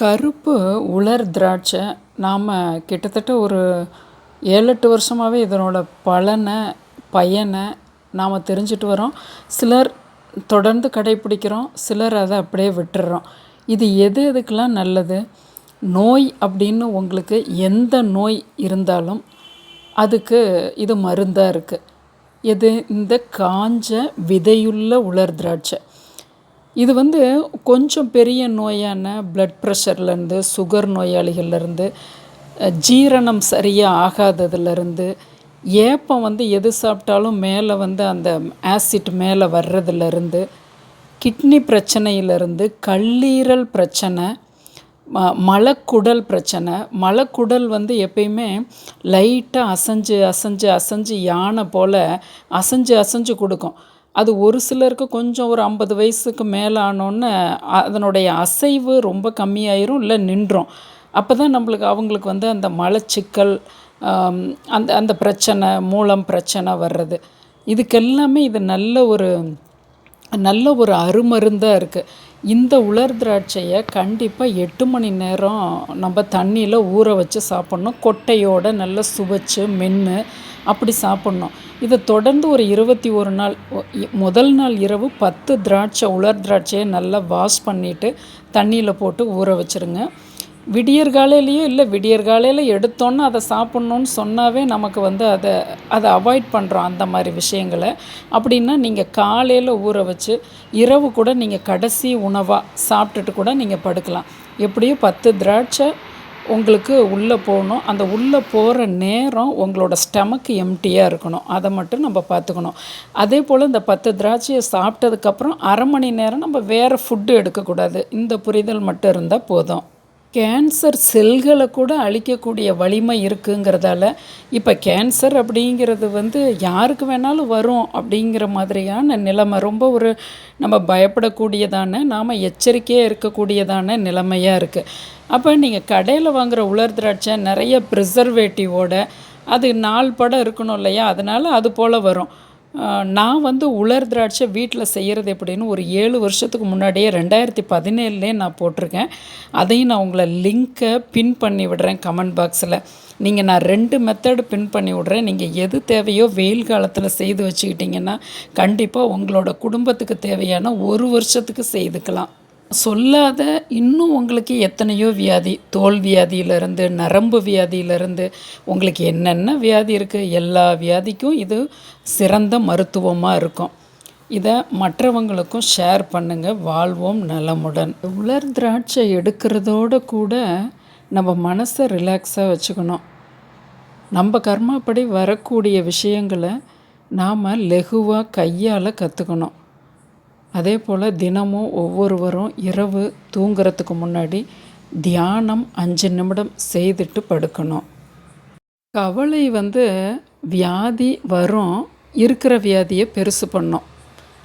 கருப்பு உலர் திராட்சை. நாம் கிட்டத்தட்ட ஒரு ஏழு எட்டு வருஷமாகவே இதனோட பலனை பயனை நாம் தெரிஞ்சுட்டு வரோம் சிலர் தொடர்ந்து கடைப்பிடிக்கிறோம் சிலர் அதை அப்படியே விட்டுடுறோம் இது எது எதுக்கெல்லாம் நல்லது? நோய் அப்படின்னு உங்களுக்கு எந்த நோய் இருந்தாலும் அதுக்கு இது மருந்தாக இருக்குது எது? இந்த காஞ்ச விதையுள்ள உலர் திராட்சை. இது வந்து கொஞ்சம் பெரிய நோயான ப்ளட் ப்ரெஷர்லேருந்து சுகர் நோயாளிகள்லேருந்து ஜீரணம் சரியாக ஆகாததுலேருந்து ஏப்பம் வந்து எது சாப்பிட்டாலும் மேலே வந்து அந்த ஆசிட் மேலே வர்றதுலேருந்து கிட்னி பிரச்சனையிலேருந்து கல்லீரல் பிரச்சனை ம மலக்குடல் பிரச்சனை மலக்குடல் வந்து எப்பயுமே லைட்டாக அசைஞ்சு அசைஞ்சு அசைஞ்சு யானை போல் அசைஞ்சு அசைஞ்சு கொடுக்கும். அது ஒரு சிலருக்கு கொஞ்சம் ஒரு ஐம்பது வயசுக்கு மேலே ஆனோடனே அதனுடைய அசைவு ரொம்ப கம்மியாயிரும் இல்லை நின்றோம். அப்போ தான் நம்மளுக்கு அவங்களுக்கு வந்து அந்த மலச்சிக்கல் அந்த அந்த பிரச்சனை மூலம் பிரச்சனை வர்றது. இதுக்கெல்லாமே இது நல்ல ஒரு நல்ல ஒரு அருமருந்தாக இருக்குது இந்த உலர் திராட்சையை கண்டிப்பாக எட்டு மணி நேரம் நம்ம தண்ணியில் ஊற வச்சு சாப்பிட்ணும். கொட்டையோடு நல்லா சுவைச்சு மென்று அப்படி சாப்பிட்ணும். இதை தொடர்ந்து ஒரு இருபத்தி ஒரு நாள் முதல் நாள் இரவு பத்து திராட்சை உலர் திராட்சையை நல்லா வாஷ் பண்ணிவிட்டு தண்ணியில் போட்டு ஊற வச்சுருங்க. விடியற் காலையிலையோ இல்லை விடியற் காலையில் எடுத்தோன்னே அதை சாப்பிட்ணுன்னு சொன்னாவே நமக்கு வந்து அதை அதை அவாய்ட் பண்ணுறோம் அந்த மாதிரி விஷயங்களை. அப்படின்னா நீங்கள் காலையில் ஊற வச்சு இரவு கூட நீங்கள் கடைசி உணவாக சாப்பிட்டுட்டு கூட நீங்கள் படுக்கலாம். எப்படியும் பத்து திராட்சை உங்களுக்கு உள்ளே போகணும். அந்த உள்ளே போகிற நேரம் உங்களோட ஸ்டமக்கு எம்டியாக இருக்கணும். அதை மட்டும் நம்ம பார்த்துக்கணும். அதே போல் இந்த பத்து திராட்சையை சாப்பிட்டதுக்கப்புறம் அரை மணி நேரம் நம்ம வேறு ஃபுட்டு எடுக்கக்கூடாது. இந்த புரிதல் மட்டும் இருந்தால் போதும். கேன்சர் செல்களை கூட அழிக்கக்கூடிய வலிமை இருக்குங்கிறதால இப்போ கேன்சர் அப்படிங்கிறது வந்து யாருக்கு வேணாலும் வரும் அப்படிங்கிற மாதிரியான நிலைமை ரொம்ப ஒரு நம்ம பயப்படக்கூடியதான நாம் எச்சரிக்கையாக இருக்கக்கூடியதான நிலைமையாக இருக்குது அப்போ நீங்கள் கடையில் வாங்குகிற உலர் திராட்சை நிறைய ப்ரிசர்வேட்டிவோட அது நாள் படம் இருக்கணும் இல்லையா? அதனால் அது போல் வரும். நான் வந்து உலர் திராட்சை வீட்டில் செய்கிறது எப்படின்னு ஒரு ஏழு வருஷத்துக்கு முன்னாடியே ரெண்டாயிரத்தி பதினேழுலே நான் போட்டிருக்கேன். அதையும் நான் உங்களை லிங்க்கை பின் பண்ணி விடுறேன் கமெண்ட் பாக்ஸில் நீங்கள் நான் ரெண்டு மெத்தடு பின் பண்ணி விடுறேன். நீங்கள் எது தேவையோ வெயில் காலத்தில் செய்து வச்சுக்கிட்டிங்கன்னா கண்டிப்பாக உங்களோட குடும்பத்துக்கு தேவையான ஒரு வருஷத்துக்கு செய்துக்கலாம். சொல்லாத இன்னும் உங்களுக்கு எத்தனையோ வியாதி தோல் வியாதியிலேருந்து நரம்பு வியாதியிலேருந்து உங்களுக்கு என்னென்ன வியாதி இருக்குது எல்லா வியாதிக்கும் இது சிறந்த மருத்துவமாக இருக்கும். இதை மற்றவங்களுக்கும் ஷேர் பண்ணுங்கள் வாழ்வோம் நலமுடன். உலர் திராட்சை எடுக்கிறதோட கூட நம்ம மனசை ரிலாக்ஸாக வச்சுக்கணும். நம்ம கர்மாப்படி வரக்கூடிய விஷயங்களை நாம் லெகுவாக கையால் கற்றுக்கணும் அதே போல் தினமும் ஒவ்வொருவரும் இரவு தூங்குறதுக்கு முன்னாடி தியானம் அஞ்சு நிமிடம் செய்துட்டு படுக்கணும். கவலை வந்து வியாதி வரும் இருக்கிற வியாதியை பெருசு பண்ணும்.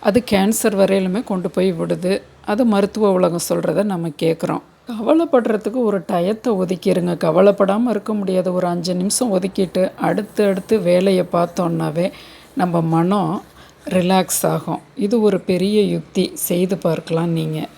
அது கேன்சர் வரையிலுமே கொண்டு போய் விடுது. அது மருத்துவ உலகம் சொல்கிறத நம்ம கேட்குறோம் கவலைப்படுறதுக்கு ஒரு டயத்தை ஒதுக்கிடுங்க கவலைப்படாமல் இருக்க முடியாது. ஒரு அஞ்சு நிமிஷம் ஒதுக்கிட்டு அடுத்து அடுத்து வேலையை பார்த்தோன்னாவே நம்ம மனம் ரிலாக்ஸ் ஆகும். இது ஒரு பெரிய யுக்தி. செய்து பார்க்கலாம் நீங்கள்